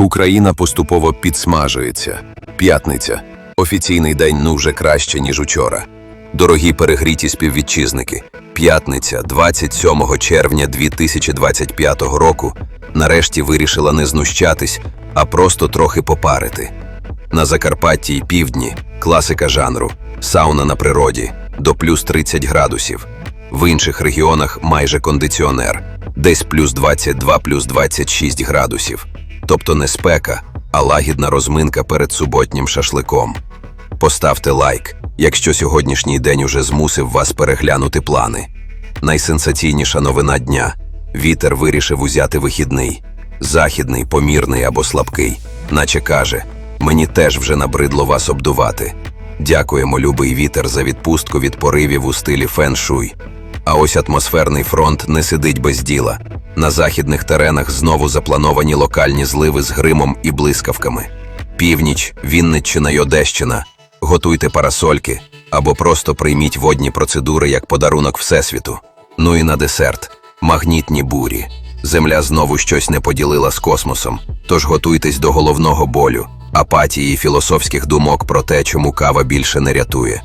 Україна поступово підсмажується. П'ятниця. Офіційний день ну вже краще, ніж учора. Дорогі перегріті співвітчизники. П'ятниця, 27 червня 2025 року, нарешті вирішила не знущатись, а просто трохи попарити. На Закарпатті й півдні класика жанру, сауна на природі до плюс 30 градусів. В інших регіонах майже кондиціонер, десь плюс 22, плюс 26 градусів. Тобто не спека, а лагідна розминка перед суботнім шашликом. Поставте лайк, якщо сьогоднішній день уже змусив вас переглянути плани. Найсенсаційніша новина дня: вітер вирішив узяти вихідний, західний, помірний або слабкий, наче каже: мені теж вже набридло вас обдувати. Дякуємо, любий вітер, за відпустку від поривів у стилі фен-шуй. А ось атмосферний фронт не сидить без діла. На західних теренах знову заплановані локальні зливи з гримом і блискавками. Північ, Вінниччина й Одещина. Готуйте парасольки або просто прийміть водні процедури як подарунок Всесвіту. Ну і на десерт магнітні бурі. Земля знову щось не поділила з космосом, тож готуйтесь до головного болю, апатії і філософських думок про те, чому кава більше не рятує.